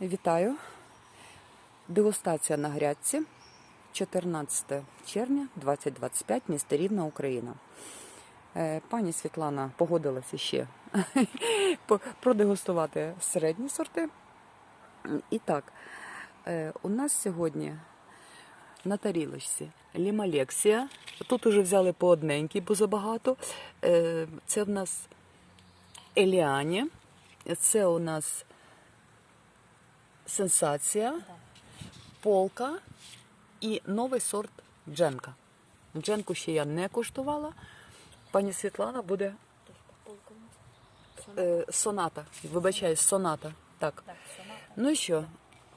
Вітаю. Дегустація на грядці. 14 червня 2025, місто Рівна, Україна. Е, Пані Світлана погодилася ще продегустувати середні сорти. І так, е, у нас сьогодні на тарілочці лімалексія. Тут уже взяли по одненькій, бо забагато. Е, Це в нас Еліані. Це у нас сенсація, полка і новий сорт дженка. Дженку ще я не куштувала. Пані Світлана буде е, соната. Вибачаюсь, соната. Так. Ну і що?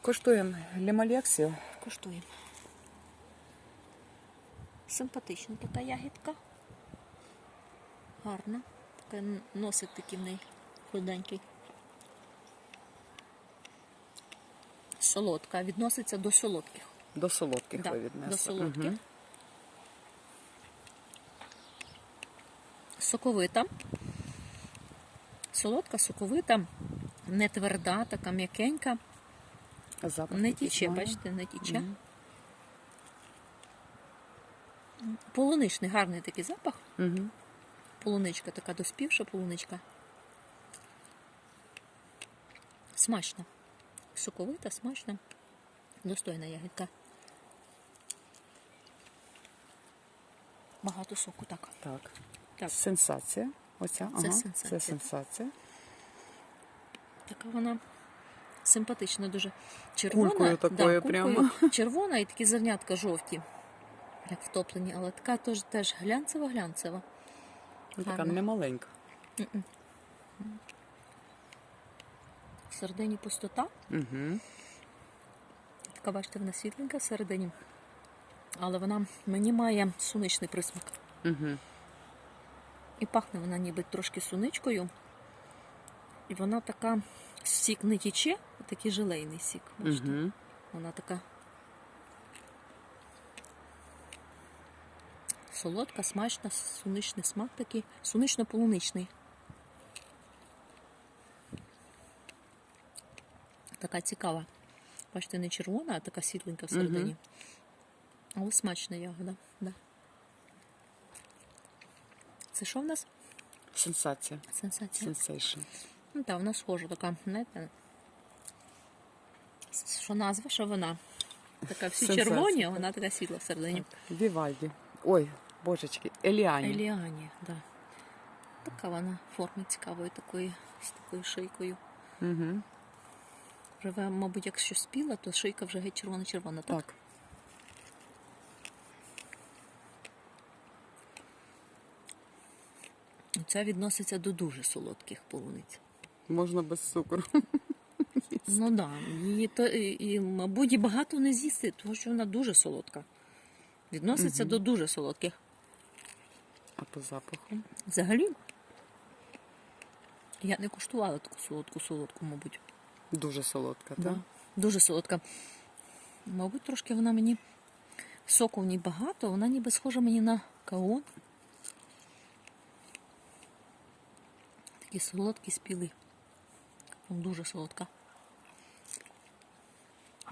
Коштуємо лімалексію. Коштуємо. Симпатична така ягідка. Гарна. Така носик такий в неї худенький. Солодка. Відноситься до солодких. До солодких Да, ви віднесли. до солодких. Мгм. Соковита. Солодка, соковита, не тверда, така м'якенька. Запах Не тіче, має. бачите, не тіче. Мгм. Полуничний, гарний такий запах. Мгм. Полуничка така доспівша полуничка. Смачна. Соковита, смачна. Достойна ягідка. Багато соку, так. Так. Так. Сенсація. Оця. Це ага. сенсація. Це сенсація. Така вона симпатична, дуже червона. Кулькою такою прямо. Червона і такі зернятка жовті, як втоплені, але така теж, теж глянцева-глянцева. Така немаленька. Всередині пустота. Угу. Така, бачите, вона світленька всередині. Але вона мені має суничний присмак. Угу. І пахне вона ніби трошки суничкою. І вона така сік не тіче, а такий желейний сік. Бачите? Угу. Вона така солодка, смачна, суничний смак такий, сунично-полуничний. Така цікава. Бачите, не червона, а така світленька всередині. Але смачна ягода. Да. Це що в нас? Сенсація. Сенсація. Сенсейшн. Ну так, вона схожа така, знаєте. Що назва, що вона? Така всі Сенсація, червоні, а вона така світла всередині. Вівальді. Ой, божечки, Еліані. Еліані, так. Да. Така вона форми цікавої такої, з такою шийкою. Угу. Живе, мабуть, якщо спіла, то шийка вже геть червона-червона, так? Так. Ця відноситься до дуже солодких полуниць. Можна без цукру. Ну так, да. її то, і, і, мабуть, і багато не з'їсти, тому що вона дуже солодка. Відноситься до дуже солодких. А по запаху? Взагалі, я не куштувала таку солодку солодку, мабуть. Дуже солодка, Да. так? Дуже солодка. Мабуть, трошки вона мені соку в ній багато, вона ніби схожа мені на каон. Такий солодкий спілий. Дуже солодка.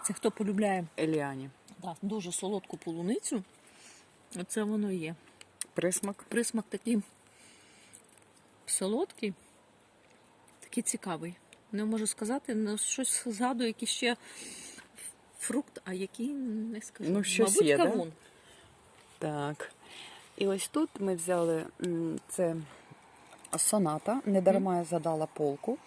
Це хто полюбляє Еліані. да, дуже солодку полуницю, оце воно є. Присмак. Присмак такий солодкий, такий цікавий. Не можу сказати, ну, щось згадую, який ще фрукт, а який не скажу. Ну, щось Мабуть, є, да? Так. І ось тут ми взяли це соната. Не дарма я задала полку,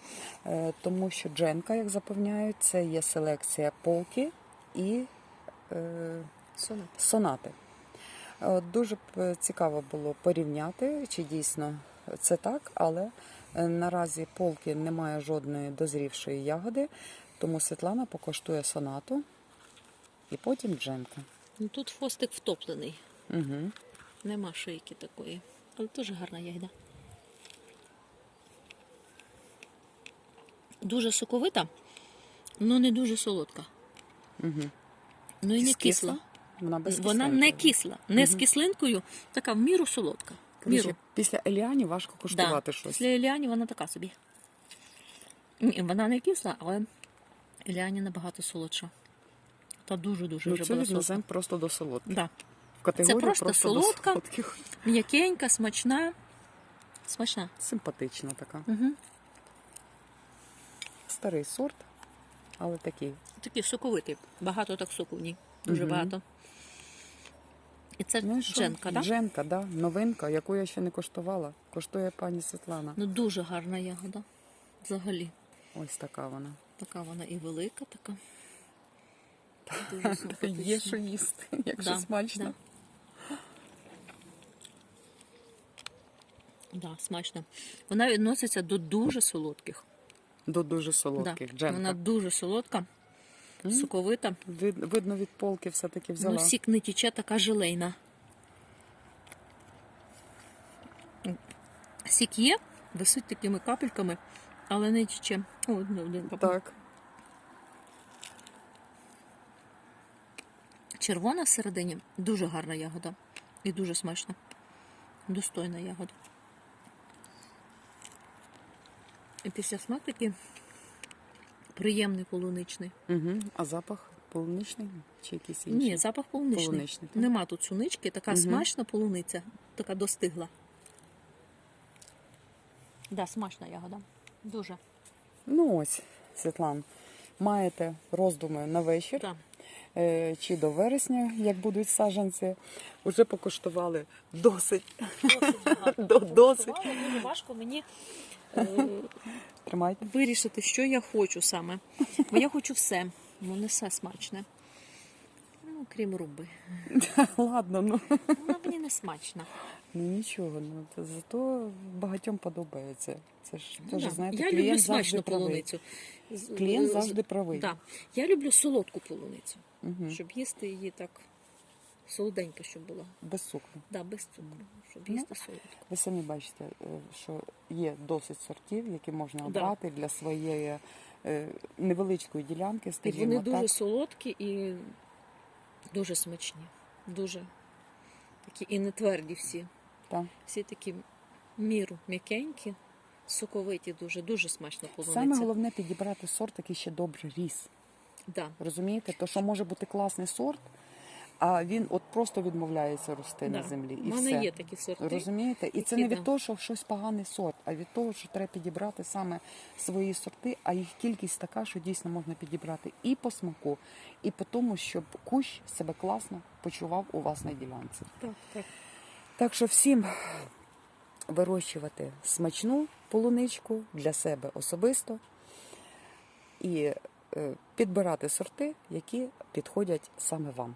е, тому що дженка, як запевняють, це є селекція полки і е, Сонат. сонати. От Дуже е, цікаво було порівняти, чи дійсно це так, але е, наразі полки немає жодної дозрівшої ягоди, тому Світлана покоштує сонату і потім джемка. Ну, тут хвостик втоплений, Угу. нема шийки такої. Але дуже гарна ягода. Дуже соковита, але не дуже солодка. Угу. Ну і не кисла. Вона без Вона не кисла, не з кислинкою, така в міру солодка. Коротше. Після Еліані важко Да. щось. Після Еліані вона така собі. Ні, вона не кисла, але Іляні набагато солодша. Та дуже-дуже Ну, вже це була солодка. просто до солодких. Да. В категорію просто до солодка. М'якенька, смачна. Смачна. Симпатична така. Угу. Старий сорт, але такий. Такий соковитий. Багато так соку в ній. Дуже Мгм. багато. І це Ну і що? дженка, так? Да? Дженка, да? новинка, яку я ще не коштувала. Коштує пані Світлана. Ну дуже гарна ягода. Взагалі. Ось така вона. Така вона і велика, така. Дуже Є що їсти, якщо Да, смачно. Да, смачно. Вона відноситься до дуже солодких. До дуже Да. солодких. Дженка. Вона дуже солодка. Соковита. Вид- видно, від полки все-таки взяла. Ну, сік не тіче, така желейна. Сік є, висить такими капельками, але не тіче. О, одне, один. Так. Червона всередині дуже гарна ягода. І дуже смачна. Достойна ягода. І після смак такий приємний полуничний. Угу. А запах полуничний чи якийсь інший? Ні, запах полуничний. Полуничний, так? Нема тут сунички, така Мгм. смачна полуниця, така достигла. Да, смачна ягода. Дуже. Ну ось, Світлан, маєте роздуми на вечір. Да. е, чи до вересня, як будуть саджанці, вже покуштували досить. Досить багато. Досить. Дуже важко мені Тримайте. вирішити, що я хочу саме. Бо я хочу все. Ну, не все смачне. Ну, крім руби. Ладно, ну. Вона мені не смачна. ну нічого, ну це зато багатьом подобається. Це ж Ну, теж, да. знаєте, я люблю клієнт завжди смачну правий. полуницю. З- Клієнт з- завжди правий. Да. Я люблю солодку полуницю, Угу. щоб їсти її так солоденька, щоб була. Без цукру. Да, без цукру, щоб Ну, їсти солодко. Ви самі бачите, е, що є досить сортів, які можна Да. обрати для своєї е, невеличкої ділянки, І скажімо вони дуже солодкі і дуже смачні. Дуже такі і не тверді всі. Так. Всі такі міру м'якенькі, соковиті, дуже, дуже смачно полуниця. Саме головне підібрати сорт, який ще добре ріс. Да. Розумієте? То, що може бути класний сорт, а він от просто відмовляється рости на землі. І мене все. є такі сорти. Розумієте? І це не від того, що щось поганий сорт, а від того, що треба підібрати саме свої сорти, а їх кількість така, що дійсно можна підібрати і по смаку, і по тому, щоб кущ себе класно почував у вас на ділянці. Так, так. Так що всім вирощувати смачну полуничку для себе особисто і е, підбирати сорти, які підходять саме вам.